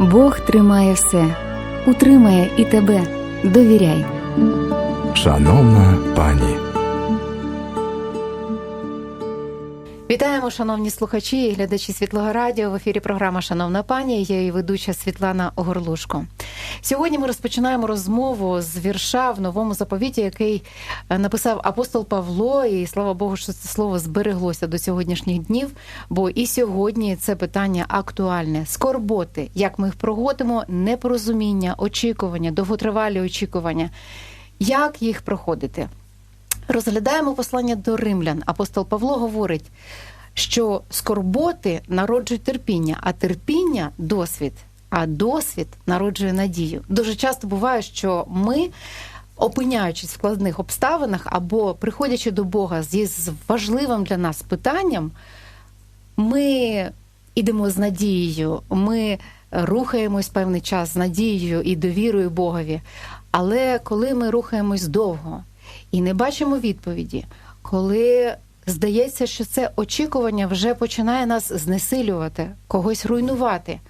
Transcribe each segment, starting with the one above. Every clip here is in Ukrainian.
Бог тримає все, утримає і тебе. Довіряй. Шановна пані, Вітаємо, шановні слухачі і глядачі Світлого Радіо. В ефірі програма Шановна пані. Я її ведуча Світлана Огорлушко. Сьогодні ми розпочинаємо розмову з вірша в новому заповіті, який е, написав апостол Павло. І слава Богу, що це слово збереглося до сьогоднішніх днів. Бо і сьогодні це питання актуальне: скорботи, як ми їх проходимо, непорозуміння, очікування, довготривалі очікування. Як їх проходити? Розглядаємо послання до римлян. Апостол Павло говорить, що скорботи народжують терпіння, а терпіння досвід, а досвід народжує надію. Дуже часто буває, що ми, опиняючись в складних обставинах або приходячи до Бога зі з важливим для нас питанням, ми йдемо з надією, ми рухаємось певний час з надією і довірою Богові. Але коли ми рухаємось довго і не бачимо відповіді, коли здається, що це очікування вже починає нас знесилювати, когось руйнувати.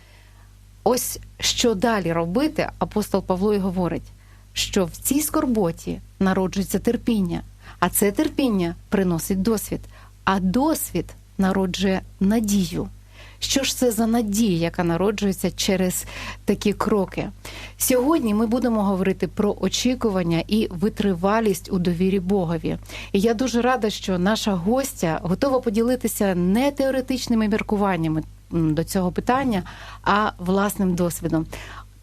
Ось що далі робити, апостол Павло і говорить, що в цій скорботі народжується терпіння, а це терпіння приносить досвід, а досвід народжує надію. Що ж це за надія, яка народжується через такі кроки? Сьогодні ми будемо говорити про очікування і витривалість у довірі Богові. І я дуже рада, що наша гостя готова поділитися не теоретичними міркуваннями до цього питання, а власним досвідом.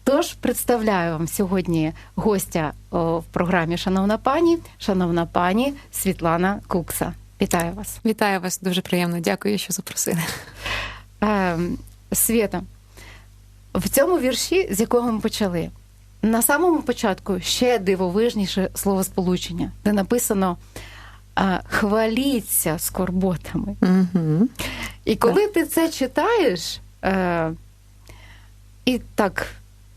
Тож представляю вам сьогодні гостя в програмі Шановна пані, шановна пані Світлана Кукса. Вітаю вас. Вітаю вас, дуже приємно. Дякую, що запросили. Е, Свята, в цьому вірші, з якого ми почали, на самому початку ще дивовижніше словосполучення, де написано хваліться скорботами. Угу. І коли ти це читаєш, е, і так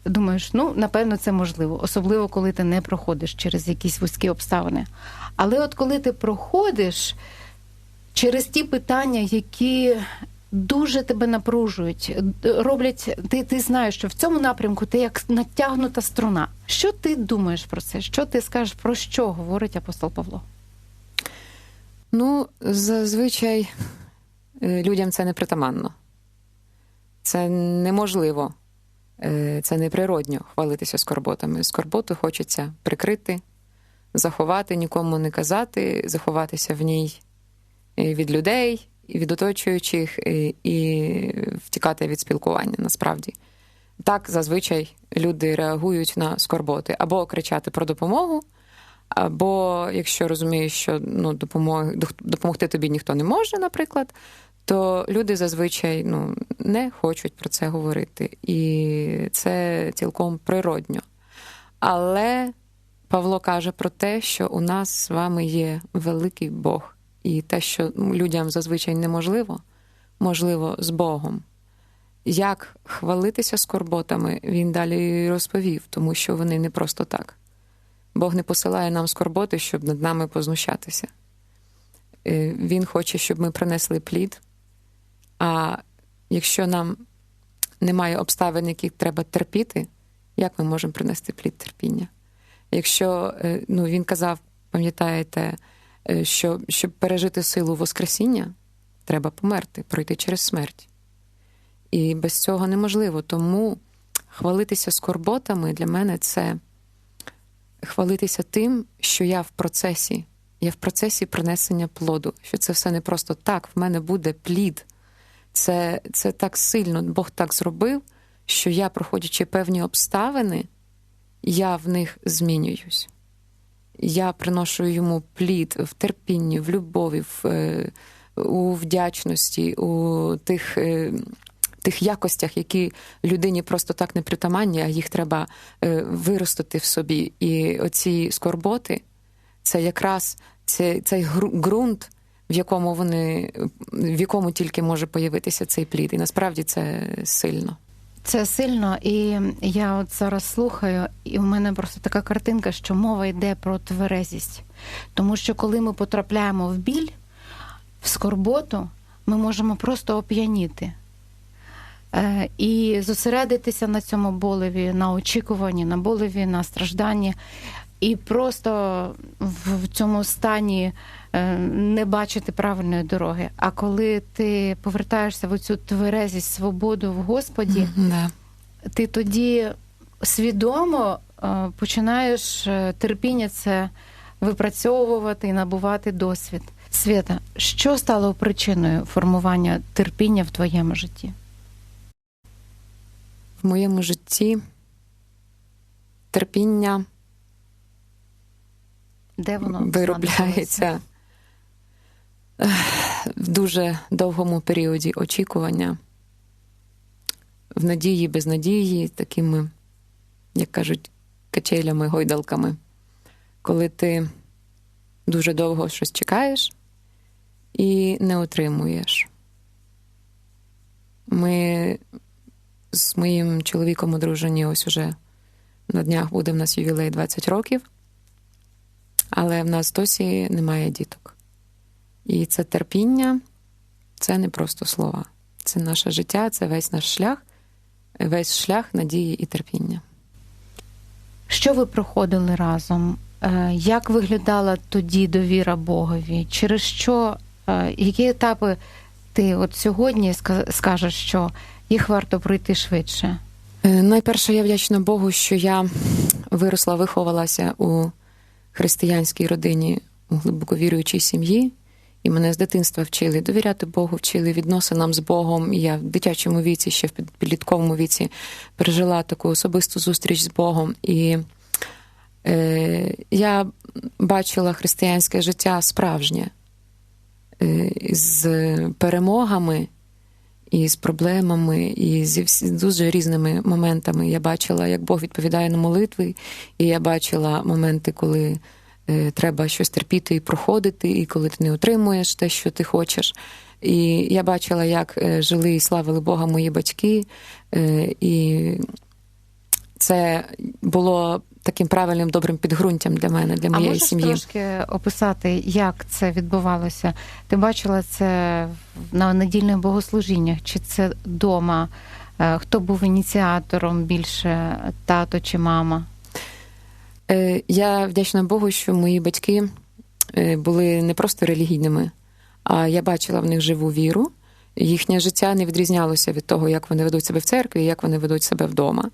думаєш, ну, напевно, це можливо, особливо коли ти не проходиш через якісь вузькі обставини. Але от коли ти проходиш через ті питання, які дуже тебе напружують, роблять, ти, ти знаєш, що в цьому напрямку ти як натягнута струна. Що ти думаєш про це? Що ти скажеш, про що говорить апостол Павло? Ну, зазвичай е, людям це непритаманно. Це неможливо, е, це неприродньо хвалитися скорботами. Скорботу хочеться прикрити, заховати, нікому не казати, заховатися в ній е, від людей, від оточуючих, і втікати від спілкування насправді. Так зазвичай люди реагують на скорботи або кричати про допомогу, або якщо розумієш, що ну, допомоги, допомогти тобі ніхто не може, наприклад, то люди зазвичай ну, не хочуть про це говорити. І це цілком природньо. Але Павло каже про те, що у нас з вами є великий Бог, і те, що людям зазвичай неможливо, можливо, з Богом. Як хвалитися скорботами, він далі розповів, тому що вони не просто так. Бог не посилає нам скорботи, щоб над нами познущатися. Е, Він хоче, щоб ми принесли плід. А якщо нам немає обставин, які треба терпіти, як ми можемо принести плід терпіння? Якщо е, ну, він казав, пам'ятаєте, е, що щоб пережити силу Воскресіння, треба померти, пройти через смерть. І без цього неможливо. Тому хвалитися скорботами для мене це хвалитися тим, що я в процесі, я в процесі принесення плоду, що це все не просто так, в мене буде плід. Це, Це так сильно, Бог так зробив, що я, проходячи певні обставини, я в них змінююсь. Я приношу йому плід в терпінні, в любові, в, е, у вдячності, у тих тих якостях, які людині просто так не притаманні, а їх треба е, виростити в собі. І оці скорботи це якраз цей, цей ґрунт, в якому вони в якому тільки може появитися цей плід. І насправді це сильно. Це сильно, і я от зараз слухаю, і у мене просто така картинка, що мова йде про тверезість. Тому що коли ми потрапляємо в біль, в скорботу, ми можемо просто оп'яніти. Е, і зосередитися на цьому болеві, на очікуванні, на болеві, на стражданні, і просто в цьому стані е, не бачити правильної дороги. А коли ти повертаєшся в цю тверезість, свободу в Господі, ти тоді свідомо е, починаєш терпіння це випрацьовувати і набувати досвід. Свята, що стало причиною формування терпіння в твоєму житті? В моєму житті терпіння Де воно виробляється в дуже довгому періоді очікування, в надії, без надії, такими, як кажуть, качелями, гойдалками, коли ти дуже довго щось чекаєш і не отримуєш. Ми з моїм чоловіком одружені ось уже на днях буде в нас ювілей 20 років але в нас досі немає діток. І це терпіння це не просто слова. Це наше життя, це весь наш шлях, весь шлях надії і терпіння. Що ви проходили разом? Е, Як виглядала тоді довіра Богові? Через що, е, які етапи ти от сьогодні скажеш, що їх варто пройти швидше? Е, Найперше, я вдячна Богу, що я виросла, виховалася у християнській родині, у глибоко віруючій сім'ї, і мене з дитинства вчили довіряти Богу, вчили відносинам з Богом. І я в дитячому віці, ще в підлітковому віці, пережила таку особисту зустріч з Богом. І е, я бачила християнське життя справжнє е, з перемогами і з проблемами, і зі дуже різними моментами. Я бачила, як Бог відповідає на молитви, і я бачила моменти, коли е, треба щось терпіти і проходити, і коли ти не отримуєш те, що ти хочеш. І я бачила, як е, жили і славили Бога мої батьки, е, і це було таким правильним добрим підґрунтям для мене, для А моєї можеш сім'ї. трошки описати, як це відбувалося? Ти бачила це на недільних богослужіннях? Чи це вдома? Е, Хто був ініціатором більше тато чи мама? Е, Я вдячна Богу, що мої батьки е, були не просто релігійними, а я бачила в них живу віру. Їхнє життя не відрізнялося від того, як вони ведуть себе в церкві, як вони ведуть себе вдома.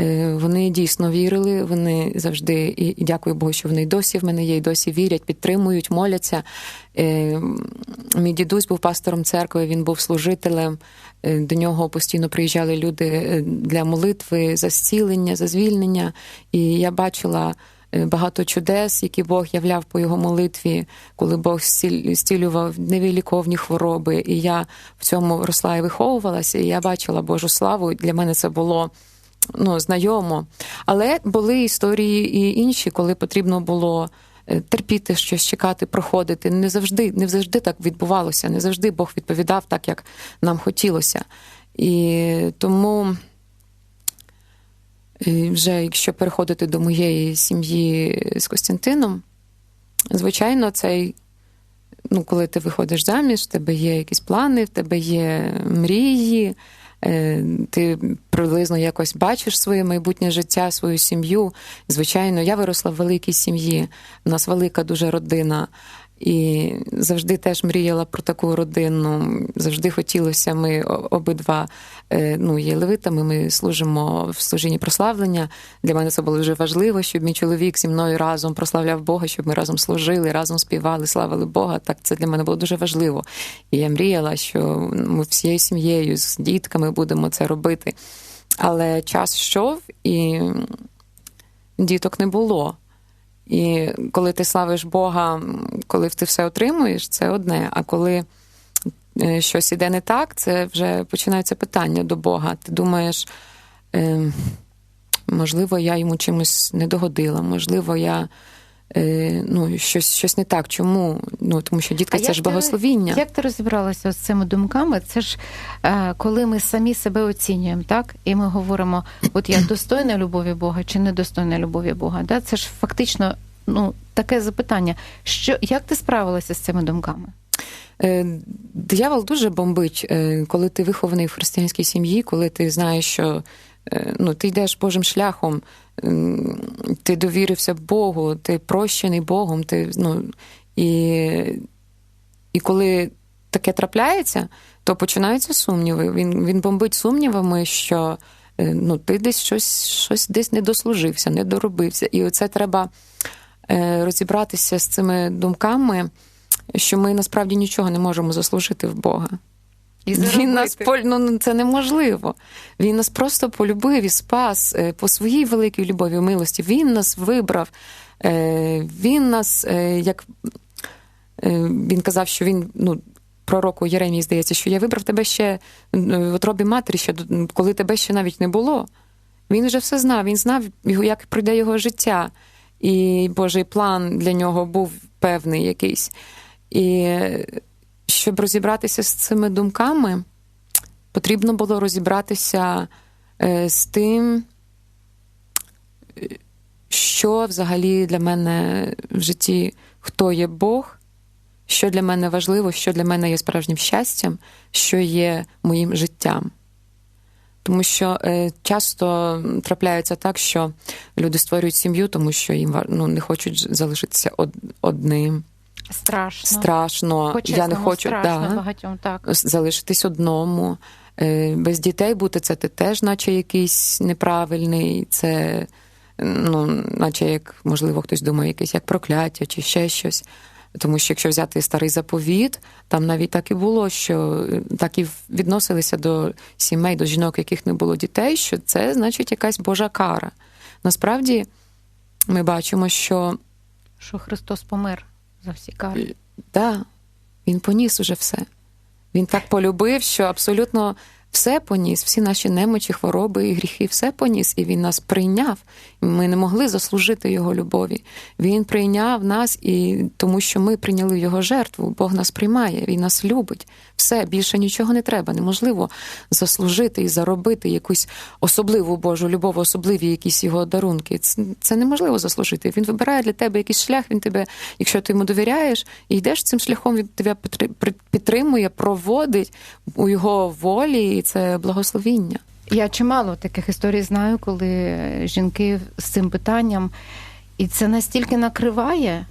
Е, Вони дійсно вірили, вони завжди, і і дякую Богу, що вони досі в мене є, і досі вірять, підтримують, моляться. Е, Мій дідусь був пастором церкви, він був служителем. Е, До нього постійно приїжджали люди для молитви, за зцілення, за звільнення. І я бачила багато чудес, які Бог являв по його молитві, коли Бог зцілював невиліковні хвороби. І я в цьому росла і виховувалася, і я бачила Божу славу. Для мене це було ну, знайомо. Але були історії і інші, коли потрібно було е, терпіти щось, чекати, проходити. Не завжди, не завжди так відбувалося, не завжди Бог відповідав так, як нам хотілося. І тому. І вже якщо переходити до моєї сім'ї з Костянтином, звичайно, цей, ну, коли ти виходиш заміж, в тебе є якісь плани, в тебе є мрії, е, ти приблизно якось бачиш своє майбутнє життя, свою сім'ю. Звичайно, я виросла в великій сім'ї, у нас велика дуже родина. І завжди теж мріяла про таку родину. Завжди хотілося. Ми обидва е, ну, є левитами. Ми служимо в служінні прославлення. Для мене це було дуже важливо, щоб мій чоловік зі мною разом прославляв Бога, щоб ми разом служили, разом співали, славили Бога. Так це для мене було дуже важливо. І я мріяла, що ми всією сім'єю з дітками будемо це робити. Але час йшов, і діток не було. І коли ти славиш Бога, коли ти все отримуєш, це одне. А коли е, щось іде не так, це вже починаються питання до Бога. Ти думаєш, е, можливо, я йому чимось не догодила, можливо, я е, ну, щось, щось не так. Чому? Ну, тому що дітка А це ж ти- благословіння. Як ти розібралася з цими думками? Це ж е, коли ми самі себе оцінюємо, так? І ми говоримо: от я достойна любові Бога чи недостойна любові Бога? Да? Це ж фактично ну, таке запитання. Що, як ти справилася з цими думками? Е, Диявол дуже бомбить, е, коли ти вихований в християнській сім'ї, коли ти знаєш, що е, ну, ти йдеш Божим шляхом, ти довірився Богу, ти прощений Богом, ти, ну, і, і коли таке трапляється, то починаються сумніви. Він, він бомбить сумнівами, що ну, ти десь щось, щось десь не дослужився, не доробився. І оце треба розібратися з цими думками, що ми насправді нічого не можемо заслужити в Бога. І Він нас поль... ну, це неможливо. Він нас просто полюбив і спас е, по своїй великій любові і милості. Він нас вибрав. е, Він нас, е, як він казав, що він, ну, пророку Єремії здається, що я вибрав тебе ще в утробі матері, ще коли тебе ще навіть не було. Він вже все знав, він знав, як пройде його життя. І Божий план для нього був певний якийсь. І щоб розібратися з цими думками, потрібно було розібратися е, з тим, що взагалі для мене в житті, хто є Бог, що для мене важливо, що для мене є справжнім щастям, що є моїм життям. Тому що е, часто трапляється так, що люди створюють сім'ю, тому що їм ну, не хочуть залишитися од- одним. Страшно. Страшно. Я не хочу страшно да, багатьом, так. залишитись одному. Е, Без дітей бути це ти теж, наче якийсь неправильний, це, ну, наче як, можливо, хтось думає, якесь як прокляття чи ще щось. Тому що якщо взяти старий заповіт, там навіть так і було, що е, так і відносилися до сімей, до жінок, яких не було дітей, що це значить якась Божа кара. Насправді ми бачимо, що Що Христос помер за всі кари. Да, він поніс уже все. Він так полюбив, що абсолютно все поніс, всі наші немочі, хвороби і гріхи, все поніс, і він нас прийняв. Ми не могли заслужити його любові. Він прийняв нас, і тому що ми прийняли його жертву. Бог нас приймає, він нас любить. Все більше нічого не треба. Неможливо заслужити і заробити якусь особливу Божу любов, особливі якісь його дарунки. Це, неможливо заслужити. Він вибирає для тебе якийсь шлях. Він тебе, якщо ти йому довіряєш і йдеш цим шляхом, він тебе підтримує, проводить у його волі, це благословіння. Я чимало таких історій знаю, коли жінки з цим питанням, і це настільки накриває,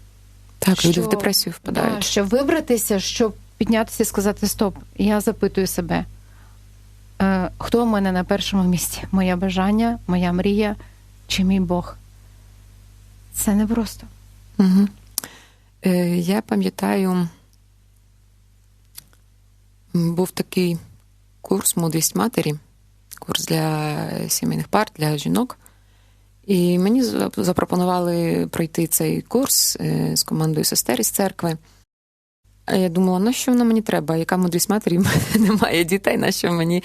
Так, люди в депресію да, впадають. щоб вибратися, щоб піднятися і сказати Стоп, я запитую себе, е, хто в мене на першому місці? Моє бажання, моя мрія чи мій Бог? Це непросто. Угу. Е, я пам'ятаю, був такий курс Мудрість матері, курс для сімейних пар, для жінок. І мені запропонували пройти цей курс е, з командою сестер із церкви. А я думала, на що воно мені треба? Яка мудрість матері? Немає дітей, на що мені.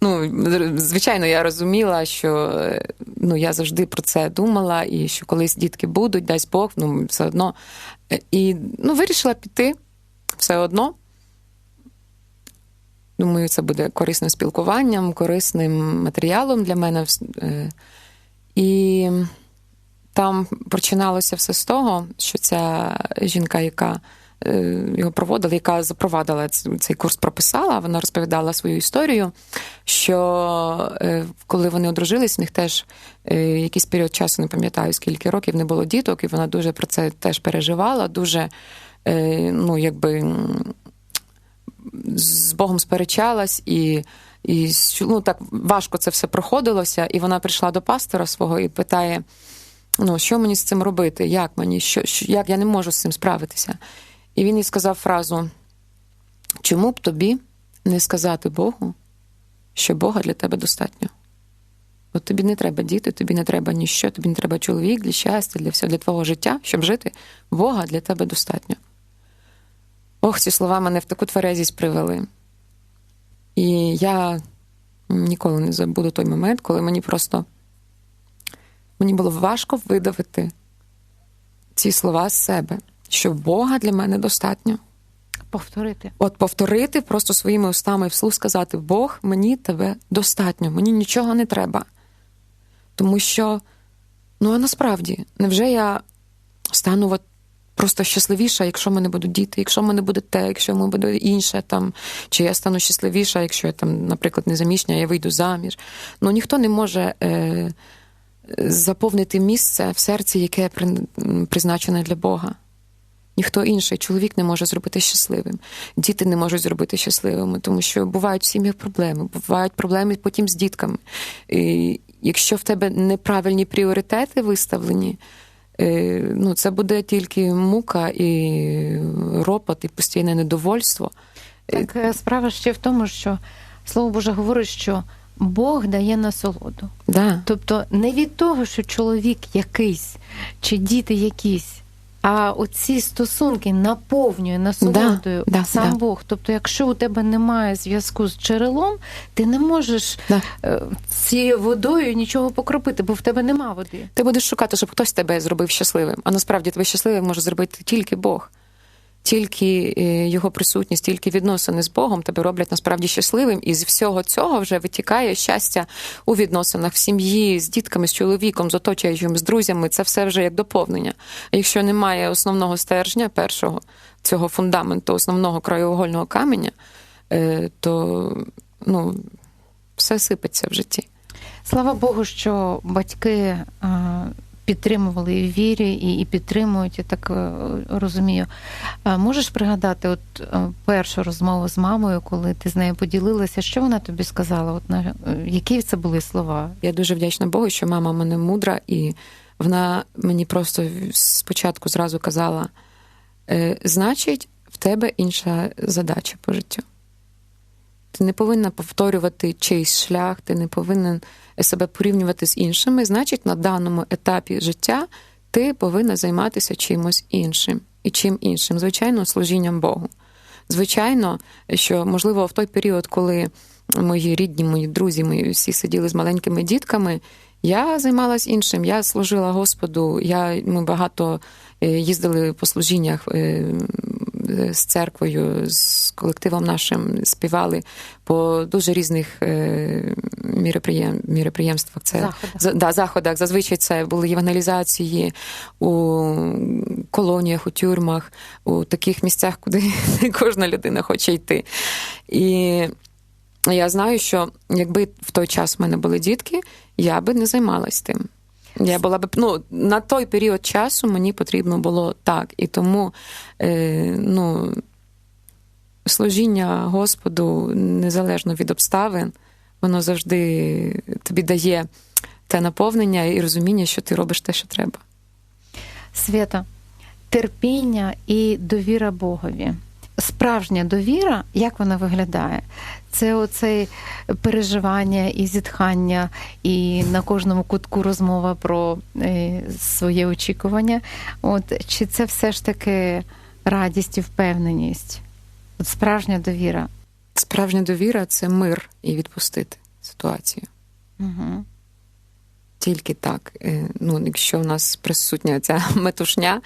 Ну, звичайно, я розуміла, що е, ну, я завжди про це думала, і що колись дітки будуть, дасть Бог, ну, все одно. Е, І ну, вирішила піти все одно. Думаю, це буде корисним спілкуванням, корисним матеріалом для мене. Е, І там починалося все з того, що ця жінка, яка е, його проводила, яка запровадила цей курс, прописала, вона розповідала свою історію, що е, коли вони одружились, в них теж якийсь період часу, не пам'ятаю, скільки років не було діток, і вона дуже про це теж переживала, дуже, ну, якби з Богом сперечалась і. І ну, так важко це все проходилося, і вона прийшла до пастора свого і питає: ну, що мені з цим робити? Як мені? Що, що, як я не можу з цим справитися? І він їй сказав фразу: чому б тобі не сказати Богу, що Бога для тебе достатньо? От тобі не треба діти, тобі не треба ніщо, тобі не треба чоловік для щастя, для всього, для твого життя, щоб жити. Бога для тебе достатньо. Ох, ці слова мене в таку тверезість привели. І я ніколи не забуду той момент, коли мені просто мені було важко видавити ці слова з себе, що Бога для мене достатньо. Повторити. От повторити просто своїми устами вслух сказати: Бог, мені тебе достатньо, мені нічого не треба. Тому що, ну а насправді, невже я стану от просто щасливіша, якщо в мене будуть діти, якщо в мене буде те, якщо в мене буде інше, там, чи я стану щасливіша, якщо я там, наприклад, незаміжня, я вийду заміж. Ну ніхто не може е, заповнити місце в серці, яке призначене для Бога. Ніхто інший чоловік не може зробити щасливим, діти не можуть зробити щасливими, тому що бувають в сім'ях проблеми, бувають проблеми потім з дітками. І якщо в тебе неправильні пріоритети виставлені, ну це буде тільки мука і ропот, і постійне недовольство. Так е, справа ще в тому, що слово Боже говорить, що Бог дає насолоду. Да. Тобто не від того, що чоловік якийсь чи діти якісь, а оці стосунки наповнює насолодою Да, сам да. Бог. Тобто, якщо у тебе немає зв'язку з джерелом, ти не можеш Да. е, цією водою нічого покропити, бо в тебе нема води. Ти будеш шукати, щоб хтось тебе зробив щасливим. А насправді тебе щасливим може зробити тільки Бог. Тільки е, його присутність, тільки відносини з Богом тебе роблять насправді щасливим, і з всього цього вже витікає щастя у відносинах в сім'ї, з дітками, з чоловіком, з оточуючим, з друзями. Це все вже як доповнення. А якщо немає основного стержня, першого цього фундаменту, основного краєугольного каменя, е, то ну, все сипеться в житті. Слава Богу, що батьки е, підтримували в вірі, і, і підтримують, я так е, розумію. Можеш пригадати от е, першу розмову з мамою, коли ти з нею поділилася, що вона тобі сказала? От на е, які це були слова? Я дуже вдячна Богу, що мама мене мудра, і вона мені просто спочатку зразу казала: значить, в тебе інша задача по життю. Ти не повинна повторювати чийсь шлях, ти не повинен себе порівнювати з іншими. Значить, на даному етапі життя ти повинна займатися чимось іншим. І чим іншим, звичайно, служінням Богу. Звичайно, що можливо в той період, коли мої рідні, мої друзі, мої всі сиділи з маленькими дітками. Я займалась іншим. Я служила Господу. Я, ми багато е, їздили по служіннях е, з церквою, з колективом нашим співали по дуже різних е, міроприєм, міроприємствах. Це Заходах. за- да, заходах. Зазвичай це були євангелізації у колоніях, у тюрмах, у таких місцях, куди кожна людина хоче йти. І я знаю, що якби в той час в мене були дітки, я би не займалась тим. Я була б ну на той період часу мені потрібно було так. І тому е, ну, служіння Господу незалежно від обставин, воно завжди тобі дає те наповнення і розуміння, що ти робиш те, що треба. Свята, терпіння і довіра Богові. Справжня довіра, як вона виглядає? Це оце переживання і зітхання, і на кожному кутку розмова про е, своє очікування. От чи це все ж таки радість і впевненість? От справжня довіра. Справжня довіра це мир і відпустити ситуацію. Угу. Тільки так. Е, Ну, якщо у нас присутня ця метушня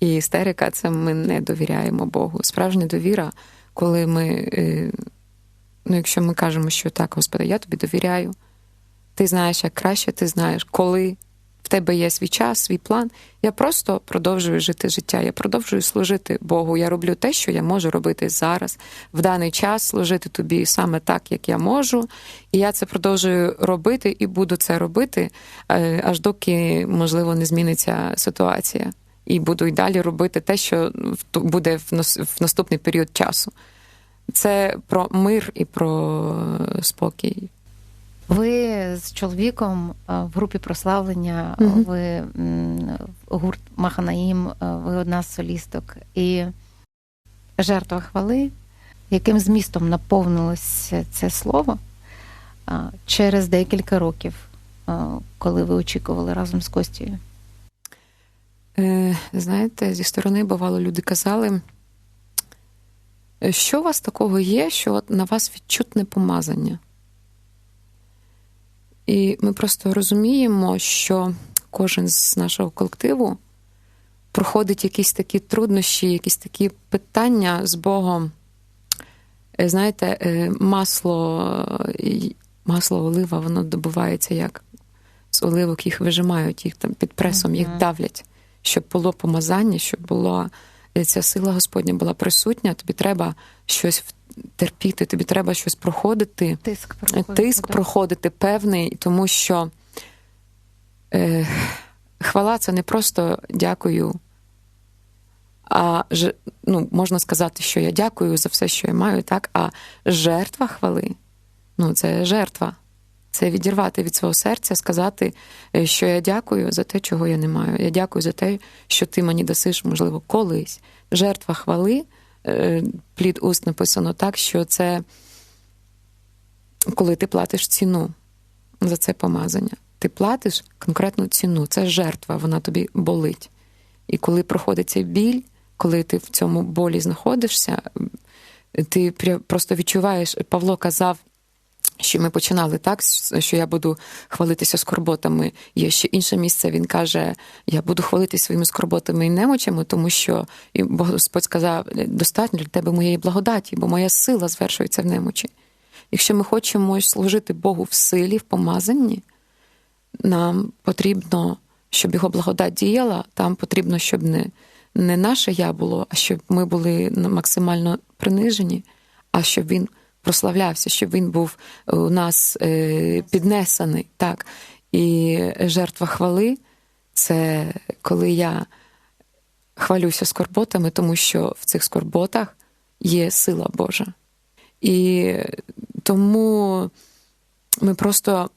і істерика, це ми не довіряємо Богу. Справжня довіра, коли ми, е, ну, якщо ми кажемо, що так, Господи, я тобі довіряю, ти знаєш, як краще, ти знаєш, коли в тебе є свій час, свій план. Я просто продовжую жити життя. Я продовжую служити Богу. Я роблю те, що я можу робити зараз, в даний час, служити тобі саме так, як я можу. І я це продовжую робити і буду це робити, е, аж доки, можливо, не зміниться ситуація. І буду й далі робити те, що буде в наступний період часу. Це про мир і про спокій. Ви з чоловіком е, в групі прославлення, Мгм. ви гурт Маханаїм, е, ви одна з солісток. І жертва хвали, яким змістом наповнилось це слово через декілька років, коли ви очікували разом з Костєю. Е, знаєте, зі сторони бувало люди казали, «Е, що у вас такого є, що на вас відчутне помазання. І ми просто розуміємо, що кожен з нашого колективу проходить якісь такі труднощі, якісь такі питання з Богом. Е, Знаєте, е, масло, е, масло олива, воно добувається як з оливок, їх вижимають, їх там під пресом, їх давлять щоб було помазання, щоб була ця сила Господня була присутня, тобі треба щось терпіти, тобі треба щось проходити Тиск проходить. тиск да. проходити певний, тому що е, хвала це не просто дякую, а ну, можна сказати, що я дякую за все, що я маю, так, а жертва хвали ну, це жертва. Це відірвати від свого серця, сказати, е, що я дякую за те, чого я не маю. Я дякую за те, що ти мені дасиш, можливо, колись. Жертва хвали, плід уст написано так, що це коли ти платиш ціну за це помазання. Ти платиш конкретну ціну, це жертва, вона тобі болить. І коли проходить цей біль, коли ти в цьому болі знаходишся, ти просто відчуваєш, Павло казав, що ми починали так, що я буду хвалитися скорботами. Є ще інше місце. Він каже: я буду хвалитися своїми скорботами і немочами, тому що і Господь сказав: достатньо для тебе моєї благодаті, бо моя сила звершується в немочі. Якщо ми хочемо служити Богу в силі, в помазанні, нам потрібно, щоб його благодать діяла, там потрібно, щоб не, не наше я було, а щоб ми були максимально принижені, а щоб він прославлявся, щоб він був у нас е, піднесений. Так. І жертва хвали це коли я хвалюся скорботами, тому що в цих скорботах є сила Божа. І тому ми просто,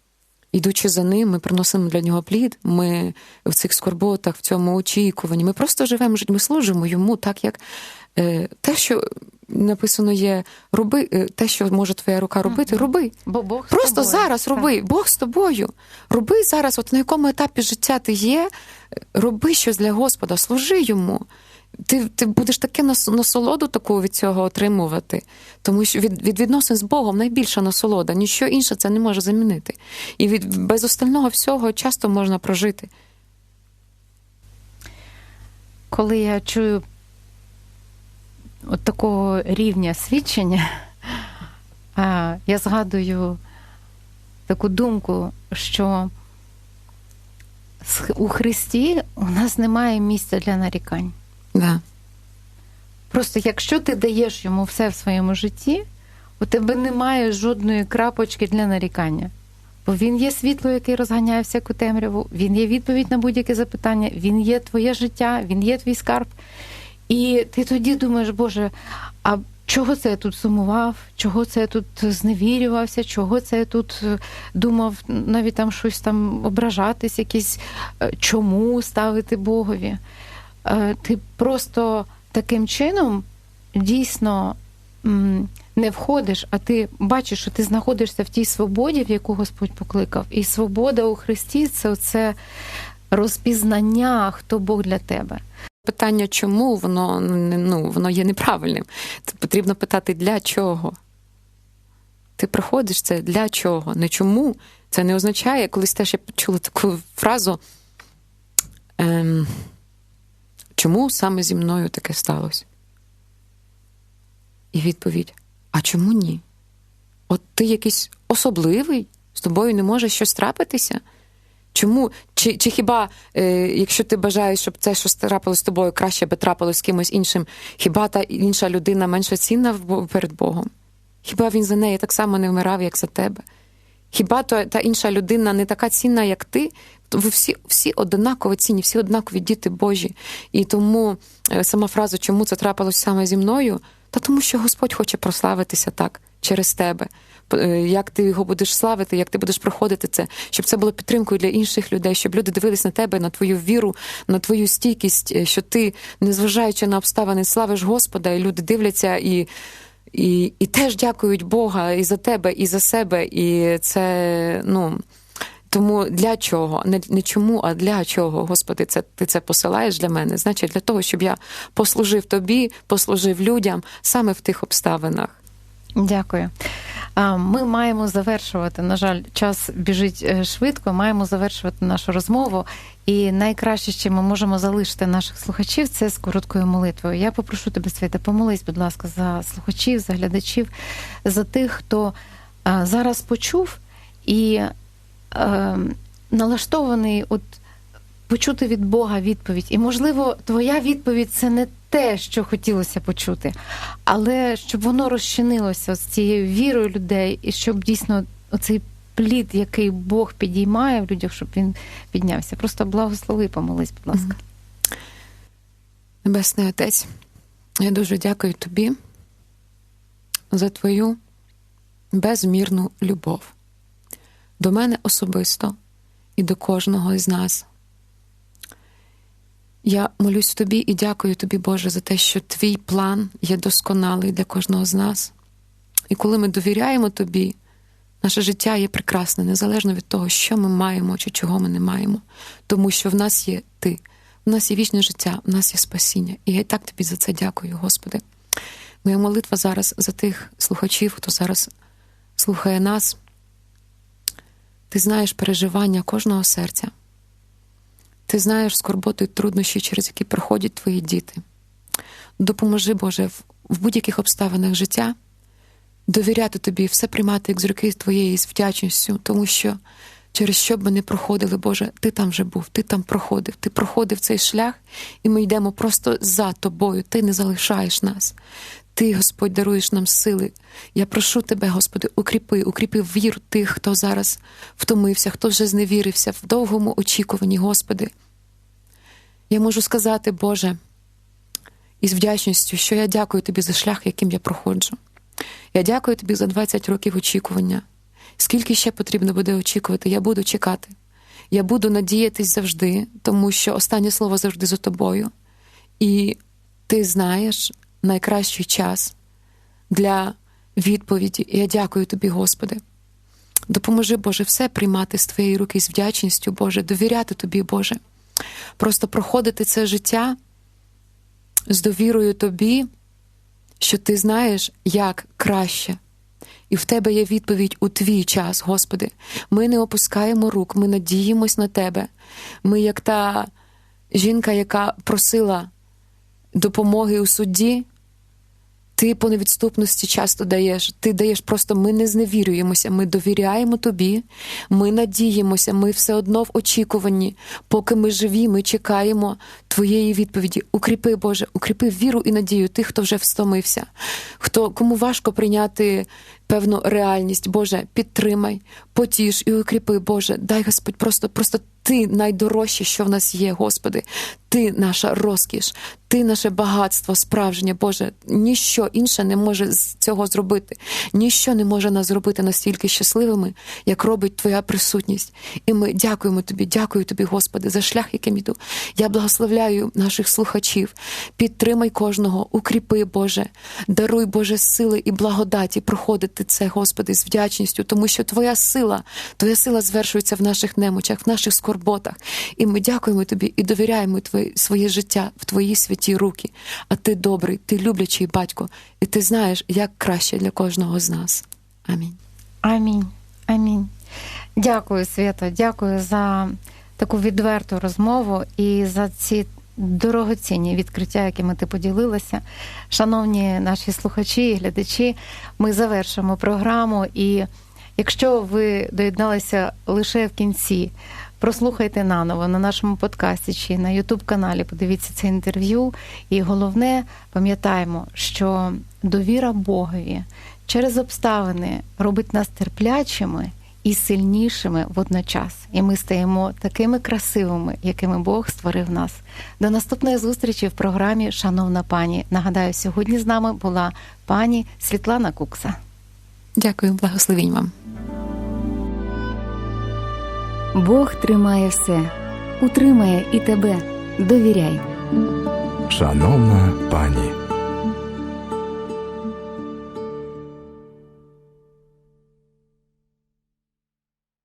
ідучи за ним, ми приносимо для нього плід. Ми в цих скорботах, в цьому очікуванні. Ми просто живемо ми служимо йому так, як те, що написано є, роби е, те, що може твоя рука робити, роби. Бо Бог з Просто тобою. зараз Так. роби. Бог з тобою. Роби зараз, от на якому етапі життя ти є, роби щось для Господа, служи йому. Ти, ти будеш таке насолоду таку від цього отримувати, тому що від, від відносин з Богом найбільша насолода, ніщо інше це не може замінити. І від без остального всього часто можна прожити. Коли я чую от такого рівня свідчення, я згадую таку думку, що у Христі у нас немає місця для нарікань. Да. Просто якщо ти даєш йому все в своєму житті, у тебе немає жодної крапочки для нарікання. Бо він є світло, яке розганяє всяку темряву, він є відповідь на будь-яке запитання, він є твоє життя, він є твій скарб. І ти тоді думаєш, Боже, а чого це я тут сумував, чого це я тут зневірювався, чого це я тут е, думав навіть там щось там ображатись, якісь е, чому ставити Богові. Е, Ти просто таким чином дійсно не входиш, а ти бачиш, що ти знаходишся в тій свободі, в яку Господь покликав. І свобода у Христі це оце розпізнання, хто Бог для тебе. Питання, чому воно ну, воно є неправильним. Це потрібно питати, для чого. Ти приходиш це для чого? Не чому. Це не означає, колись теж я почула таку фразу. Ем, чому саме зі мною таке сталося? І відповідь: а чому ні? От ти якийсь особливий, з тобою не може щось трапитися? Чому? Чи, чи хіба, е, якщо ти бажаєш, щоб це, що трапилось з тобою, краще би трапилось з кимось іншим, хіба та інша людина менше цінна перед Богом? Хіба він за неї так само не вмирав, як за тебе? Хіба то, та інша людина не така цінна, як ти? Ви всі, всі однаково цінні, всі однакові діти Божі. І тому е, сама фраза, чому це трапилось саме зі мною? Та тому, що Господь хоче прославитися так через тебе. Е, Як ти його будеш славити, як ти будеш проходити це, щоб це було підтримкою для інших людей, щоб люди дивились на тебе, на твою віру, на твою стійкість, е, що ти, незважаючи на обставини, славиш Господа, і люди дивляться і. І, і теж дякують Бога і за тебе, і за себе. І це, ну. Тому для чого? Не, не чому, а для чого, Господи, це ти це посилаєш для мене? Значить, для того, щоб я послужив тобі, послужив людям саме в тих обставинах. Дякую. Ми маємо завершувати. На жаль, час біжить е, швидко. Маємо завершувати нашу розмову. І найкраще, що ми можемо залишити наших слухачів, це з короткою молитвою. Я попрошу тебе, Свята, помолись, будь ласка, за слухачів, за глядачів, за тих, хто зараз почув і е, налаштований от почути від Бога відповідь. І, можливо, твоя відповідь це не те, що хотілося почути, але щоб воно розчинилося з цією вірою людей, і щоб дійсно оцей плід, який Бог підіймає в людях, щоб він піднявся. Просто благослови, помолись, будь ласка. Небесний Отець, я дуже дякую тобі за твою безмірну любов до мене особисто і до кожного із нас. Я молюсь тобі і дякую тобі, Боже, за те, що твій план є досконалий для кожного з нас. І коли ми довіряємо тобі, наше життя є прекрасне, незалежно від того, що ми маємо чи чого ми не маємо, тому що в нас є ти. У нас є вічне життя, у нас є спасіння. І я і так тобі за це дякую, Господи. Моя молитва зараз за тих слухачів, хто зараз слухає нас. Ти знаєш переживання кожного серця. Ти знаєш скорботу і труднощі, через які проходять твої діти. Допоможи, Боже, в, будь-яких обставинах життя довіряти тобі, все приймати як з руки твоєї з вдячністю, тому що через що б ми не проходили, Боже, ти там вже був, ти там проходив, ти проходив цей шлях, і ми йдемо просто за тобою. Ти не залишаєш нас. Ти, Господь, даруєш нам сили. Я прошу тебе, Господи, укріпи, укріпи віру тих, хто зараз втомився, хто вже зневірився в довгому очікуванні, Господи. Я можу сказати, Боже, із вдячністю, що я дякую тобі за шлях, яким я проходжу. Я дякую тобі за 20 років очікування. Скільки ще потрібно буде очікувати, я буду чекати. Я буду надіятись завжди, тому що останнє слово завжди за тобою. І ти знаєш найкращий час для відповіді. І я дякую тобі, Господи. Допоможи, Боже, все приймати з твоєї руки з вдячністю, Боже, довіряти тобі, Боже. Просто проходити це життя з довірою тобі, що ти знаєш, як краще. І в тебе є відповідь у твій час, Господи. Ми не опускаємо рук, ми надіємось на тебе. Ми, як та жінка, яка просила допомоги у судді, ти по невідступності часто даєш. Ти даєш просто ми не зневірюємося, ми довіряємо тобі, ми надіємося, ми все одно в очікуванні. Поки ми живі, ми чекаємо твоєї відповіді. Укріпи, Боже, укріпи віру і надію тих, хто вже встомився, хто кому важко прийняти певну реальність. Боже, підтримай, потіш і укріпи, Боже, дай Господь, просто, просто ти найдорожче, що в нас є, Господи. Ти наша розкіш, ти наше багатство, справжнє, Боже. Ніщо інше не може з цього зробити. Ніщо не може нас зробити настільки щасливими, як робить Твоя присутність. І ми дякуємо Тобі, дякую Тобі, Господи, за шлях, яким іду. Я благословляю наших слухачів. Підтримай кожного, укріпи, Боже, даруй, Боже, сили і благодаті проходити це, Господи, з вдячністю, тому що Твоя сила, Твоя сила звершується в наших немочах, в наших скорботах. І ми дякуємо Тобі і довіряємо Твоє своє життя в Твої святі руки. А ти добрий, ти люблячий батько, і ти знаєш, як краще для кожного з нас. Амінь. Амінь. Амінь. Дякую, Свято, дякую за таку відверту розмову і за ці дорогоцінні відкриття, якими ти поділилася. Шановні наші слухачі і глядачі, ми завершимо програму. І якщо ви доєдналися лише в кінці, прослухайте наново на нашому подкасті чи на Ютуб-каналі, подивіться це інтерв'ю. І головне, пам'ятаємо, що довіра Богові через обставини робить нас терплячими і сильнішими водночас. І ми стаємо такими красивими, якими Бог створив нас. До наступної зустрічі в програмі Шановна пані. Нагадаю, сьогодні з нами була пані Світлана Кукса. Дякую, благословінь вам. Бог тримає все, утримає і тебе. Довіряй. Шановна пані.